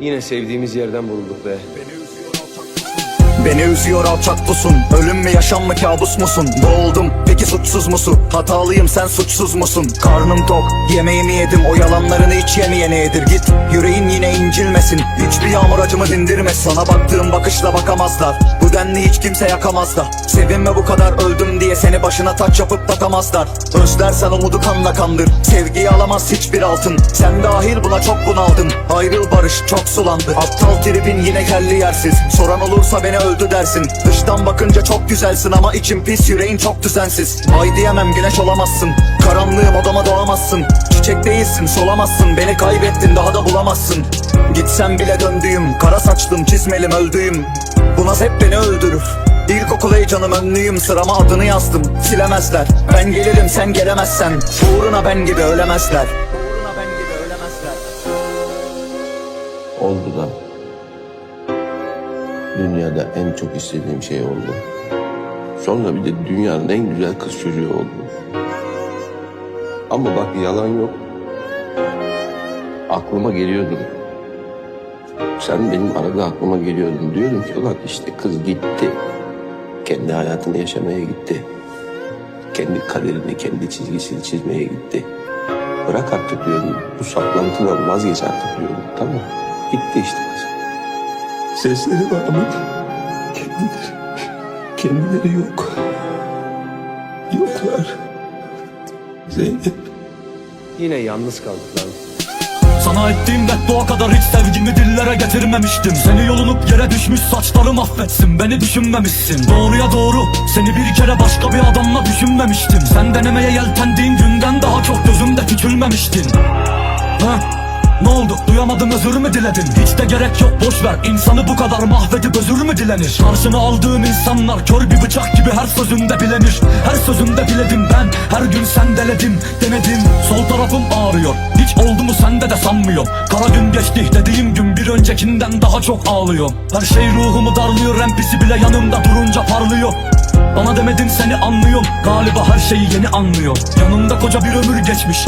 Yine sevdiğimiz yerden vurulduk be. Beni üzüyor alçak pusun. Ölüm mü yaşam mı kabus musun? Boğuldum peki suçsuz musun? Hatalıyım sen suçsuz musun? Karnım tok yemeğimi yedim. O yalanlarını hiç yemeyene yedir Git yüreğin yine incilmesin Hiçbir yağmur acımı dindirmez Sana baktığım bakışla bakamazlar Bu denli hiç kimse yakamaz da. Sevinme bu kadar öldüm diye Seni başına taç yapıp takamazlar Özlersen umudu kanla kandır. Sevgiyi alamaz hiçbir altın. Sen dahil buna çok bunaldım. Ayrıl barış çok sulandı. Aptal tripin yine kelli yersiz. Soran olursa beni öldü dersin. Dıştan bakınca çok güzelsin ama için pis yüreğin çok düzensiz. Ay diyemem güneş olamazsın. Karanlığım odama doğamazsın. Çiçek değilsin solamazsın. Beni kaybettin daha da bulamazsın. Gitsem bile döndüğüm Kara saçlım çizmelim öldüğüm. Bu naz hep beni öldürür. İlkokul heyecanım önlüyüm sırama adını yazdım Silemezler. Ben gelirim sen gelemezsen. Uğruna ben gibi ölemezler. Uğruna ben gibi ölemezler. Oldu da. Dünyada en çok istediğim şey oldu. Sonra bir de dünyanın en güzel kız çocuğu oldu. Ama bak yalan yok. Aklıma geliyordun. Sen benim arada aklıma geliyordun. Diyordum ki ulan işte kız gitti. Kendi hayatını yaşamaya gitti. Kendi kaderini, kendi çizgisini çizmeye gitti. Bırak artık diyordum. Bu saplantıdan vazgeç artık diyordum. Tamam. Gitti işte kız. Sesleri var ama kendileri, kendileri yok. Yoklar. Zeynep. Yine yalnız kaldık lan. Sana ettiğim beddua kadar hiç sevgimi dillere getirmemiştim. Seni yolunup yere düşmüş saçlarım affetsin. Beni düşünmemişsin. Doğruya doğru Seni bir kere başka bir adamla düşünmemiştim. Sen denemeye yeltendiğin günden daha çok gözümde küçülmemiştin Heh ne oldu? Duyamadım özür mü diledin? Hiç de gerek yok boş ver. İnsanı bu kadar mahvedip özür mü dilenir? Karşına aldığın insanlar kör bir bıçak gibi her sözünde bilenir. Her sözünde biledim ben her gün sendeledim denedim Sol tarafım ağrıyor hiç oldu mu sende de sanmıyorum. Kara gün geçti dediğim gün bir öncekinden daha çok ağlıyor. Her şey ruhumu darlıyor empisi bile yanımda durunca parlıyor. Bana demedin seni anlıyorum Galiba her şeyi yeni anlıyor. Yanımda koca bir ömür geçmiş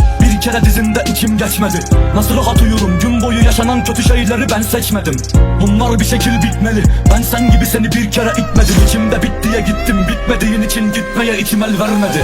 kere dizinde içim geçmedi. Nasıl rahat uyurum? Gün boyu yaşanan kötü şeyleri ben seçmedim. Bunlar bir şekil bitmeli. Ben sen gibi seni bir kere itmedim. İçimde bit diye gittim. Bitmediğin için gitmeye içim el vermedi